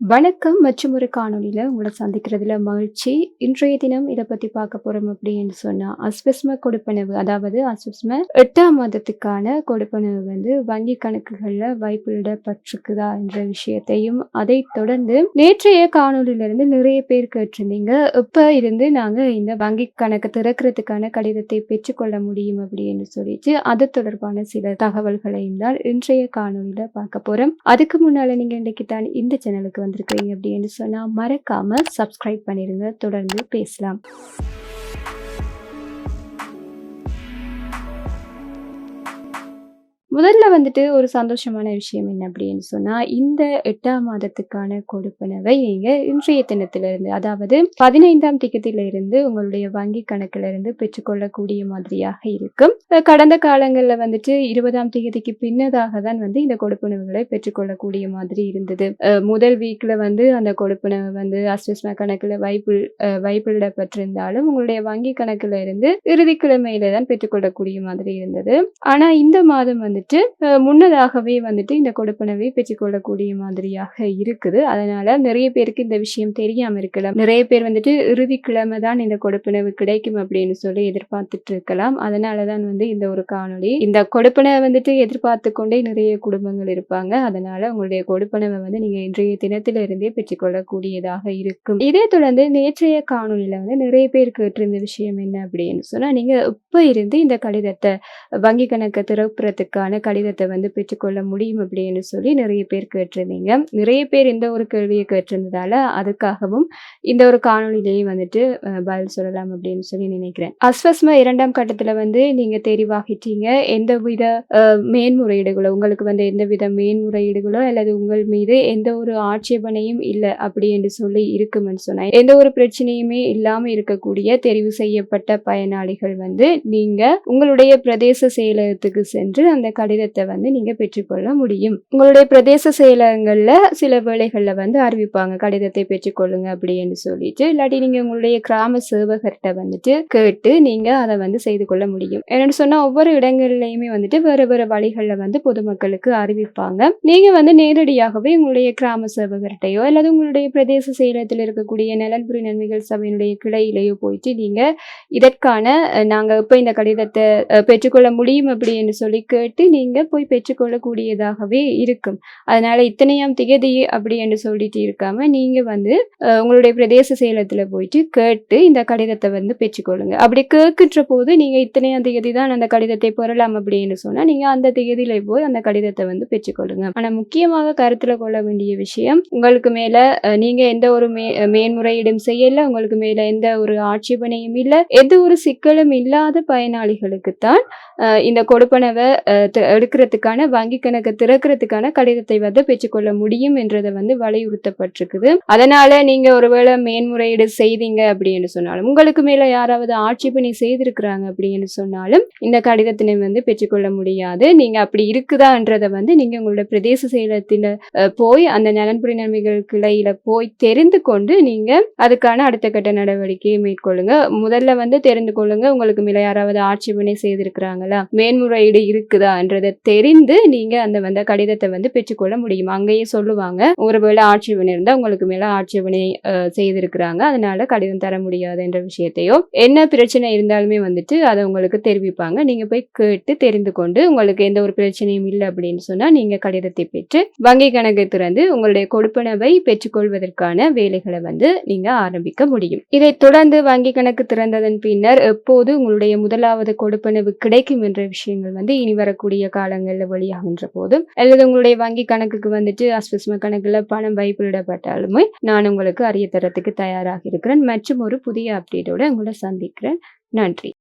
வணக்கம் மற்றும் ஒரு காணொலியில் உங்களை சந்திக்கிறதுல மகிழ்ச்சி. இன்றைய தினம் இதை பற்றி பார்க்க போகிறோம் அப்படின்னு சொன்னால் அஸ்வஸ்ம கொடுப்பனவு அதாவது அஸ்வஸ்ம எட்டாம் மாதத்துக்கான கொடுப்பனவு வந்து வங்கி கணக்குகளில் வைப்பிடப்பட்டிருக்குதா என்ற விஷயத்தையும் அதை தொடர்ந்து நேற்றைய காணொலியிலிருந்து நிறைய பேர் கேட்டிருந்தீங்க. இப்போ இருந்து நாங்கள் இந்த வங்கி கணக்கு திறக்கிறதுக்கான கடிதத்தை பெற்றுக்கொள்ள முடியும் அப்படின்னு சொல்லிட்டு அது தொடர்பான சில தகவல்களையும் தான் இன்றைய காணொலியில் பார்க்க போகிறோம் அதுக்கு முன்னால் நீங்கள் இன்றைக்கு தான் இந்த சேனலுக்கு வந்திருக்கிறீங்க அப்படின்னு சொன்னால் மறக்காமல் சப்ஸ்கிரைப் பண்ணிருங்க. தொடர்ந்து பேசலாம். முதல்ல வந்துட்டு ஒரு சந்தோஷமான விஷயம் என்ன அப்படின்னு சொன்னா இந்த எட்டாம் மாதத்துக்கான கொடுப்பனவை நீங்க இன்றைய தினத்திலிருந்து. அதாவது பதினைந்தாம் திகத்தில இருந்து உங்களுடைய வங்கி கணக்குல இருந்து பெற்றுக்கொள்ளக்கூடிய மாதிரியாக இருக்கும். கடந்த காலங்கள்ல வந்துட்டு இருபதாம் திகதிக்கு பின்னதாக தான் வந்து இந்த கொடுப்பனவுகளை பெற்றுக்கொள்ளக்கூடிய மாதிரி இருந்தது. முதல் வீக்ல வந்து அந்த கொடுப்பனவை வந்து அஸ்வஸ்மா கணக்குல வைப்பு வைப்பிடப்பட்டிருந்தாலும் உங்களுடைய வங்கி கணக்குல இருந்து இறுதி தான் பெற்றுக்கொள்ளக்கூடிய மாதிரி இருந்தது. ஆனா இந்த மாதம் வந்துட்டு வந்துட்டு முன்னதாகவே வந்துட்டு இந்த கொடுப்பனவை பெற்றுக்கொள்ளக்கூடிய மாதிரியாக இருக்குது. அதனால நிறைய பேருக்கு இந்த விஷயம் தெரியாம இருக்கலாம். நிறைய பேர் வந்துட்டு இறுதி கிழமை தான் இந்த கொடுப்பனவு கிடைக்கும் அப்படின்னு சொல்லி எதிர்பார்த்துட்டு இருக்கலாம். அதனாலதான் வந்து இந்த ஒரு காணொளி. இந்த கொடுப்பனவை வந்துட்டு எதிர்பார்த்து கொண்டே நிறைய குடும்பங்கள் இருப்பாங்க. அதனால உங்களுடைய கொடுப்பனவை வந்து நீங்க இன்றைய தினத்தில இருந்தே பெற்றுக்கொள்ளக்கூடியதாக இருக்கும். இதே தொடர்ந்து நேற்றைய காணொலியில வந்து நிறைய பேர் கேட்டிருந்த விஷயம் என்ன அப்படின்னு சொன்னா நீங்க இப்ப இருந்து இந்த கடிதத்தை வங்கி கணக்கை திறப்புறதுக்கான கடிதத்தை வந்து பெற்றுக்கொள்ள முடியும் அப்படின்னு சொல்லி நிறைய பேர் கேட்டிருந்தீங்க. நிறைய பேர் இந்த ஒரு கேள்வியை கேட்டிருந்ததால அதுக்காகவும் இந்த ஒரு காணொளியிலேயே வந்துட்டு பதில் சொல்லலாம் அப்படின்னு சொல்லி நினைக்கிறேன். அஸ்வஸ்ம இரண்டாம் கட்டத்துல வந்து நீங்க தெரிவாகிட்டீங்க. எந்த வித மேன்முறையீடுகளோ உங்களுக்கு வந்து எந்த வித மேன்முறையீடுகளோ அல்லது உங்கள் மீது எந்த ஒரு ஆட்சேபனையும் இல்லை அப்படி என்று சொல்லி இருக்குமென்னு சொன்னேன். எந்த ஒரு பிரச்சனையுமே இல்லாமல் இருக்கக்கூடிய தெரிவு செய்யப்பட்ட பயனாளிகள் வந்து நீங்க உங்களுடைய பிரதேச செயலகத்துக்கு சென்று அந்த கடிதத்தை வந்து நீங்க பெற்றுக்கொள்ள முடியும். உங்களுடைய பிரதேச செயலகங்கள்ல சில வேலைகள்ல வந்து அறிவிப்பாங்க கடிதத்தை பெற்றுக்கொள்ளுங்க அப்படின்னு சொல்லிட்டு. இல்லாட்டி நீங்க உங்களுடைய கிராம சேவகர்கிட்ட வந்துட்டு கேட்டு நீங்க அதை வந்து செய்து கொள்ள முடியும். என்னன்னு சொன்னா ஒவ்வொரு இடங்கள்லயுமே வந்துட்டு வேற வேற வழிகள்ல வந்து பொதுமக்களுக்கு அறிவிப்பாங்க. நீங்க வந்து நேரடியாகவே உங்களுடைய கிராம சேவகர்கிட்டயோ அல்லது உங்களுடைய பிரதேச செயலகத்தில் இருக்கக்கூடிய நலன்புரி நன்மைகள் சபையினுடைய கிளையிலேயோ போயிட்டு நீங்க இதற்கான நாங்க இப்ப இந்த கடிதத்தை பெற்றுக்கொள்ள முடியும் அப்படின்னு சொல்லி கேட்டு நீங்க போய் பெற்றுக்கொள்ளக்கூடியதாகவே இருக்கும். அதனால இத்தனையாம் திகதி அப்படி என்று சொல்லிட்டு இருக்காம நீங்க வந்து உங்களுடைய பிரதேச செயலத்துல போயிட்டு கேட்டு இந்த கடிதத்தை வந்து பெற்றுக்கொள்ளுங்க. அப்படி கேட்கின்ற போது நீங்க இத்தனையாம் திகதி தான் அந்த கடிதத்தை பெறலாம் அப்படின்னு சொன்னா நீங்க அந்த திகதியில போய் அந்த கடிதத்தை வந்து பெற்றுக்கொள்ளுங்க. ஆனா முக்கியமாக கருத்துல கொள்ள வேண்டிய விஷயம் உங்களுக்கு மேல நீங்கள் நீங்க எந்த ஒரு மே மேன்முறையீடும் செய்யல உங்களுக்கு மேல எந்த ஒரு ஆட்சேபனையும் இல்லை எந்த ஒரு சிக்கலும் இல்லாத பயனாளிகளுக்குத்தான் தான் இந்த கொடுப்பனவை எடுக்கிறதுக்கான வங்கி கணக்கை திறக்கிறதுக்கான கடிதத்தை வந்து பெற்றுக்கொள்ள முடியும் என்றதை வந்து வலியுறுத்தப்பட்டிருக்குது. அதனால நீங்க ஒருவேளை மேன்முறையீடு செய்தீங்க அப்படின்னு சொன்னாலும் உங்களுக்கு மேல யாராவது ஆட்சேபனை செய்திருக்கிறாங்க அப்படின்னு சொன்னாலும் இந்த கடிதத்தினை வந்து பெற்றுக்கொள்ள முடியாது. நீங்க அப்படி இருக்குதான்றதை வந்து நீங்க உங்களோட பிரதேச செயலத்துல போய் அந்த நலன்புரி நன்மைகள் கிளையில போய் தெரிந்து கொண்டு நீங்க அதுக்கான அடுத்த கட்ட நடவடிக்கையை மேற்கொள்ளுங்க. முதல்ல வந்து தெரிந்து கொள்ளுங்க உங்களுக்கு மேல யாராவது ஆட்சேபனை செய்திருக்கிறாங்களா? மேன்முறையீடு இருக்குதா இருக்குதான்றதை தெரிந்து நீங்க அந்த வந்து கடிதத்தை வந்து பெற்றுக்கொள்ள முடியும்? அங்கேயே சொல்லுவாங்க. ஒருவேளை ஆட்சேபனை இருந்தா உங்களுக்கு மேல ஆட்சேபனை செய்திருக்கிறாங்க. அதனால கடிதம் தர முடியாது என்ற விஷயத்தையோ என்ன பிரச்சனை இருந்தாலுமே வந்துட்டு அதை உங்களுக்கு தெரிவிப்பாங்க. நீங்க போய் கேட்டு தெரிந்து கொண்டு உங்களுக்கு எந்த ஒரு பிரச்சனையும் இல்லை அப்படின்னு சொன்னா நீங்க கடிதத்தை பெற்று வங்கி கணக்கை திறந்து உங்களுடைய கொடுப்பனவை பெற்றுக்கொள்வதற்கான வேலைகளை வந்து நீங்க ஆரம்பிக்க முடியும். இதை தொடர்ந்து வங்கி கணக்கு திறந்ததன் பின்னர் எப்போது உங்களுடைய முதலாவது கொடுப்பனவு கிடைக்கும் என்ற விஷயங்கள் வந்து இனி வரக்கூடிய காலங்களில் வெளியாகின்ற போதும் அல்லது உங்களுடைய வங்கி கணக்குக்கு வந்துட்டு அஸ்வஸ்ம கணக்குல பணம் வைப்பிடப்பட்டாலுமே நான் உங்களுக்கு அறிய தரத்துக்கு தயாராக இருக்கிறேன். மற்றும் ஒரு புதிய அப்டேட்டோட உங்களை சந்திக்கிறேன். நன்றி.